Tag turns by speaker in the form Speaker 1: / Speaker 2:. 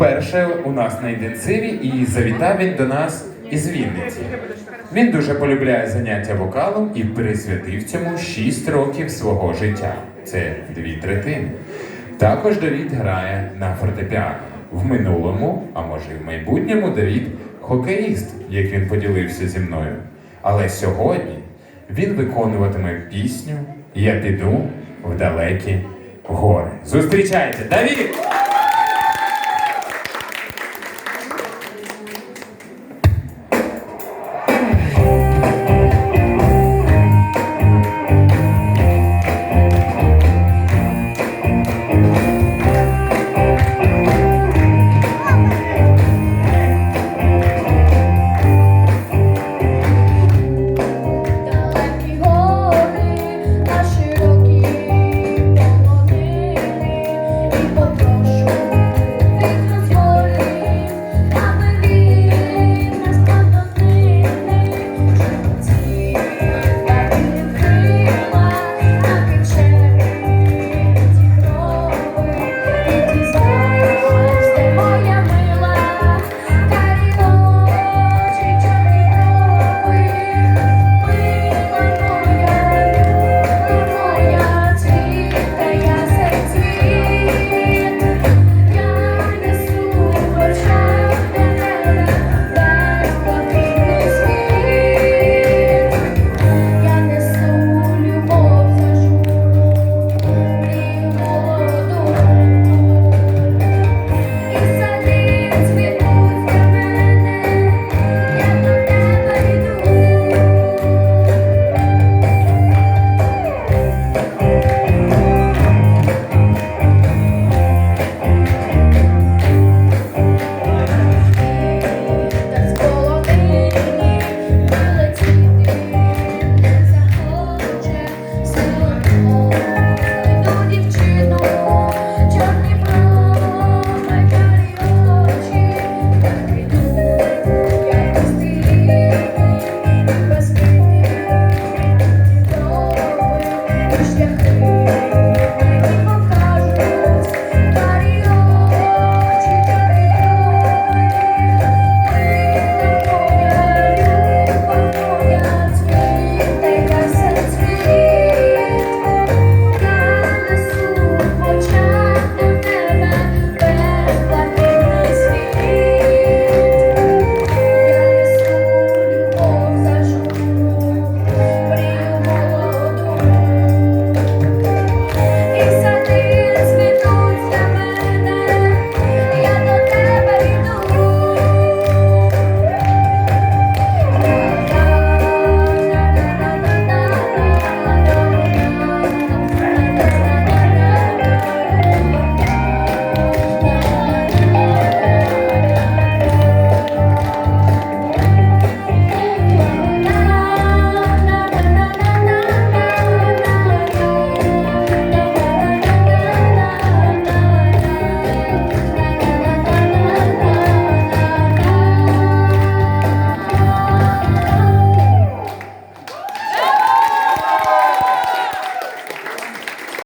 Speaker 1: вперше у нас на інтенсиві і завітав він до нас із Вінниці. Він дуже полюбляє заняття вокалом і присвятив цьому 6 років свого життя. Це дві третини. Також Давід грає на фортепіано. В минулому, а може й в майбутньому, Давід хокеїст, як він поділився зі мною. Але сьогодні він виконуватиме пісню Я піду в далекі гори. Зустрічайте, Давід!